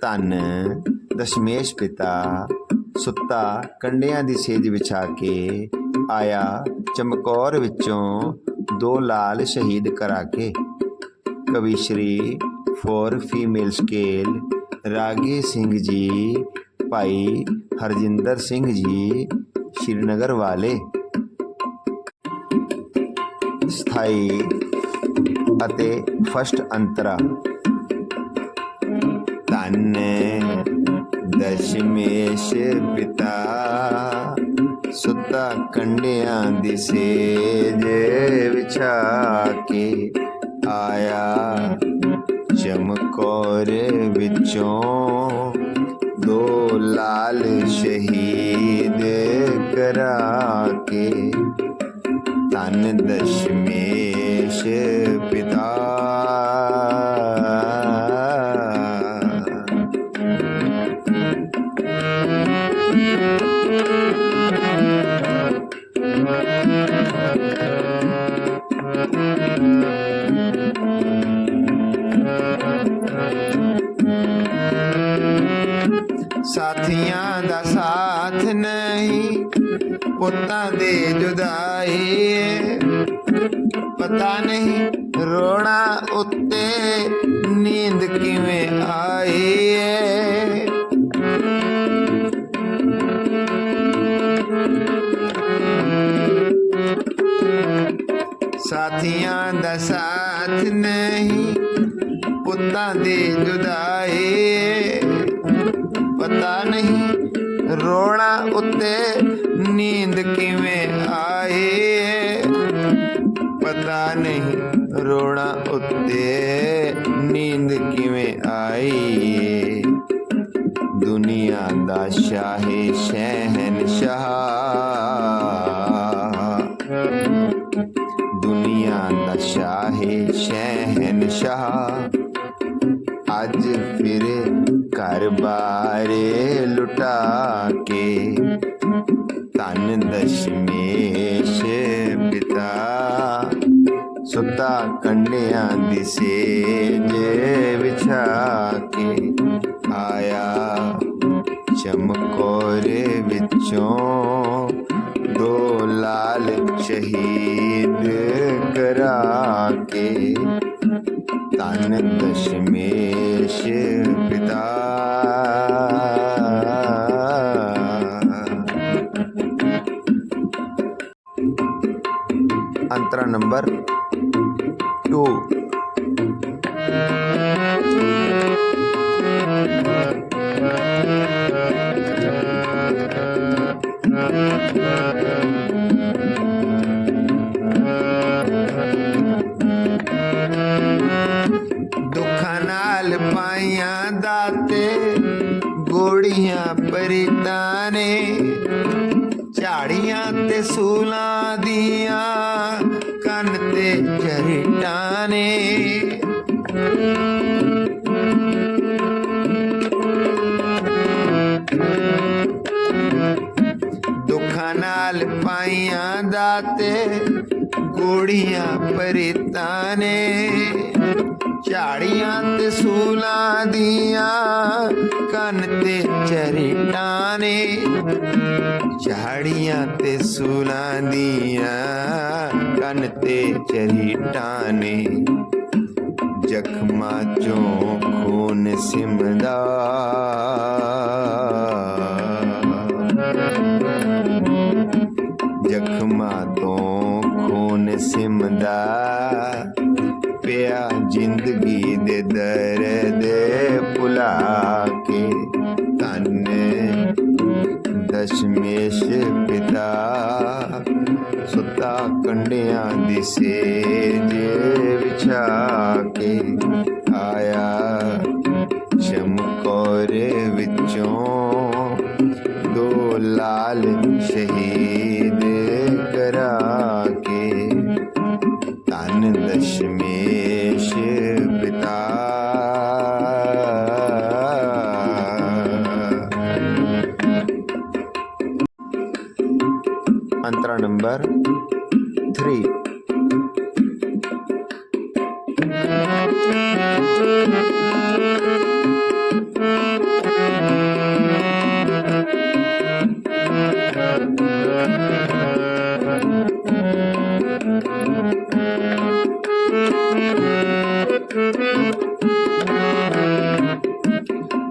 ਧੰਨ ਦਸ਼ਮੇਸ਼ ਪਿਤਾ ਸੁੱਤਾ ਕੰਡਿਆਂ ਦੀ ਸੇਜ ਵਿਛਾ ਕੇ ਆਇਆ ਚਮਕੌਰ ਵਿੱਚੋਂ ਦੋ ਲਾਲ ਸ਼ਹੀਦ ਕਰਾ ਕੇ। ਕਵੀ ਸ਼੍ਰੀ ਫੋਰ ਫੀਮੇਲ ਸਕੇਲ ਰਾਗੀ ਸਿੰਘ ਜੀ, ਭਾਈ ਹਰਜਿੰਦਰ ਸਿੰਘ ਜੀ, ਸ਼੍ਰੀਨਗਰ ਵਾਲੇ। ਸਥਾਈ ਅਤੇ ਫਸਟ ਅੰਤਰਾ। ਧੰਨ ਦਸ਼ਮੇਸ਼ ਪਿਤਾ ਸੁੱਤਾ ਕੰਡਿਆਂ ਦੀ ਸੇਜ ਵਿਛਾ ਕੇ ਆਇਆ ਚਮਕੌਰ ਵਿੱਚੋਂ ਦੋ ਲਾਲ ਸ਼ਹੀਦ ਕਰਾ ਕੇ ਤਨ ਦਸ਼ਮੇਸ਼ ਸਾਥੀਆਂ ਦਾ ਸਾਥ ਨਹੀਂ, ਪੁੱਤਾਂ ਦੇ ਜੁਦਾਈ ਪਤਾ ਨਹੀਂ ਰੋਣਾ ਉੱਤੇ ਨੀਂਦ ਕਿਵੇਂ ਆਈ ਏ। ਸਾਥੀਆਂ ਦਾ ਸਾਥ ਨਹੀਂ, ਪੁੱਤਾਂ ਦੀ ਜੁਦਾਈ ਪਤਾ ਨਹੀਂ ਰੋਣਾ ਉੱਤੇ ਨੀਂਦ ਕਿਵੇਂ ਆਈ ਪਤਾ ਨਹੀਂ ਰੋਣਾ ਉੱਤੇ ਨੀਂਦ ਕਿਵੇਂ ਆਈ ਦੁਨੀਆ ਦਾ ਸ਼ਾਹੇ ਸ਼ਹਿਨਸ਼ਾਹ। ਦੁਨੀਆ ਦਾ ਸ਼ਾਹੇ ਸ਼ਹਿਨ ਸ਼ਾਹ ਸੁੱਤਾ ਕੰਡਿਆਂ ਦੀ ਸੇਜ ਵਿਛਾ ਕੇ ਆਇਆ। ਚਮਕੌਰ ਵਿੱਚੋਂ ਦੋ ਲਾਲ ਸ਼ਹੀਦ ਕਰਾ ਕੇ ਧੰਨ ਦਸ਼ਮੇਸ਼ ਪਿਤਾ। ਅੰਤਰਾ ਨੰਬਰ 2 ਦੁੱਖਾਂ ਨਾਲ ਪਾਈਆਂ ਦਾਤੇ ਗੋੜੀਆਂ ਪਰਿਤਾਂ ਨੇ ਝਾੜੀਆਂ ਤੇ ਸੂਲਾਂ ਦੀਆਂ টানে ਦਾਤੇ ਗੋੜੀਆਂ ਪਰਿਤਾਂ ਨੇ। ਝਾੜੀਆਂ ਤੇ ਸੂਲਾਂ ਦੀਆਂ ਕੰਨ ਤੇ ਚਰੀਟਾਂ ਨੇ। ਝਾੜੀਆਂ ਤੇ ਸੂਲਾਂ ਦੀਆਂ ਕੰਨ ਤੇ ਚਰੀਟਾਂ ਨੇ। ਜ਼ਖਮਾਂ ਚੋਂ ਖੂਨ ਸਿਮਦਾ ਦਰਦ ਭੁਲਾ ਕੇ ਧੰਨ ਦਸ਼ਮੇਸ਼ ਪਿਤਾ ਸੁੱਤਾ ਕੰਡਿਆਂ ਦੀ ਸੇਜ ਵਿਛਾ ਕੇ ਆਇਆ ਚਮਕੌਰ ਵਿੱਚੋਂ ਦੋ ਲਾਲ ਸ਼ਹੀਦ मंत्रा नंबर थ्री।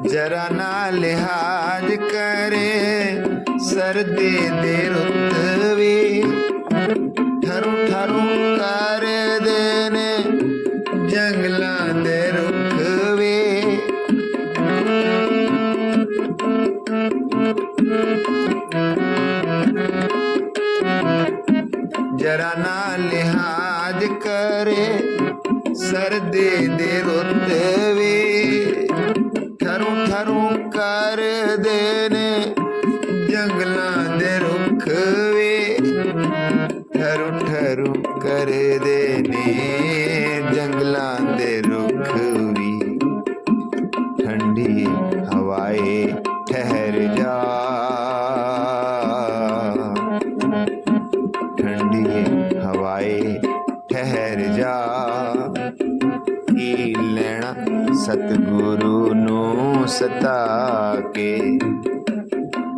जरा ना लिहाज करे सर दे रुक ਠਹਿਰ ਜਾ। ਠੰਡੀ ਹਵਾਏ, ਠਹਿਰ ਜਾ। ਕੀ ਲੈਣਾ ਸਤਿਗੁਰੂ ਨੂੰ ਸਤਾ ਕੇ?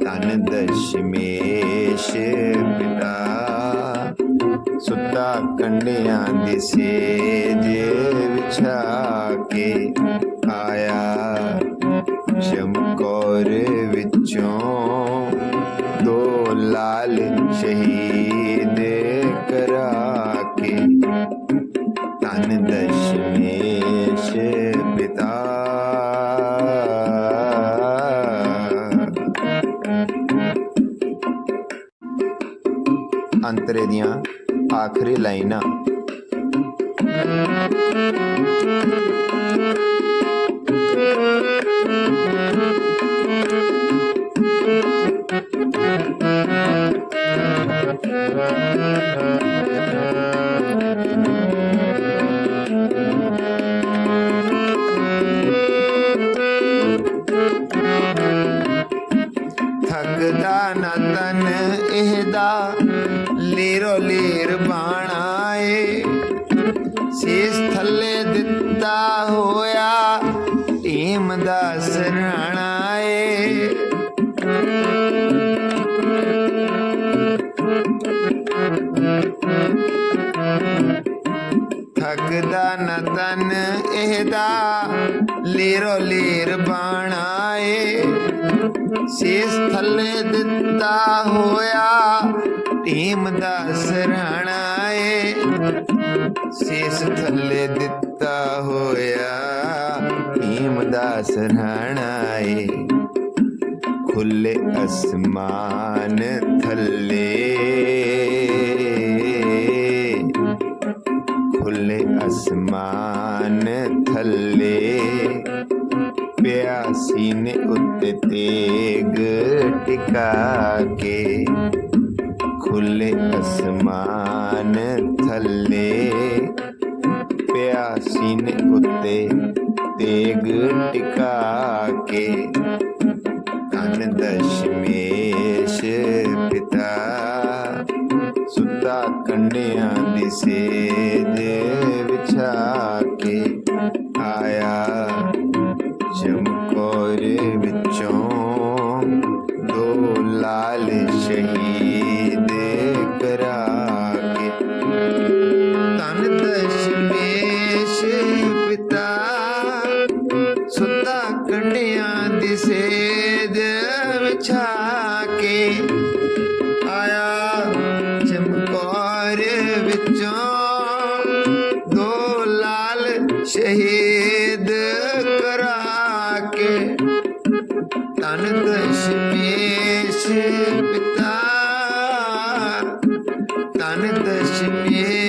ਤਨ ਦਸ਼ਮੇਸ਼ ਪਿਤਾ। ਸੁੱਤਾ ਕੰਡਿਆਂ ਦੀ ਸੇਜ ਵਿਛਾ ਕੇ ਆਇਆ। ਚਮਕੋ ਚਮਕੌਰ ਵਿੱਚੋਂ ਦੋ ਲਾਲ ਸ਼ਹੀਦ ਕਰਾ ਕੇ ਤਨ ਦਸ਼ਮੇਸ਼ ਪਿਤਾ। ਅੰਤਰੇ ਦੀਆਂ ਆਖਰੀ ਲਾਈਨਾਂ। ਥੱਕਦਾ ਨਾ ਤਨ ਇਹਦਾ ਲੀਰੋ ਲੀਰ ਬਾਣਾ ਏ। ਸੀਸ ਥੱਲੇ ਦਿੱਤਾ ਹੋਇਆ ਟੀਮ ਦਾ ਸਰਹਾਣਾ ਏ। ਥੱਕਦਾ ਨਾ ਤਨ ਇਹਦਾ ਲੀਰੋ ਲੀਰ ਬਾਣਾ ਸੀਸ ਥੱਲੇ ਦਿੱਤਾ ਹੋਇਆ। ਟੀਮ ਦਾ ਸਰਹਾਣਾ ਏ ਸੀਸ ਥੱਲੇ ਦਿੱਤਾ ਹੋਇਆ। ਟੀਮ ਦਾ ਸਰਹਾਣਾ ਏ ਖੁੱਲੇ ਅਸਮਾਨ ਥੱਲੇ। ਖੁੱਲੇ ਅਸਮਾਨ ਥੱਲੇ। ਟਿਕਾ ਕੇ ਖੁੱਲੇ ਅਸਮਾਨ ਥੱਲੇ ਪਿਆਸੀ ਨੇ ਉੱਤੇ ਤੇਗ ਟਿਕਾ ਕੇ ਤਨ ਦਸ਼ਮੇਸ਼ ਵਿਛਾ ਕੇ ਆਇਆ ਚਮਕੌਰ ਵਿੱਚੋਂ ਦੋ ਲਾਲ ਸ਼ਹੀਦ ਕਰਾ ਕੇ ਤਨ ਦਸ਼ਮੇਸ਼ ਪਿਤਾ ਤਨ ਦਸ਼ਮੇਸ਼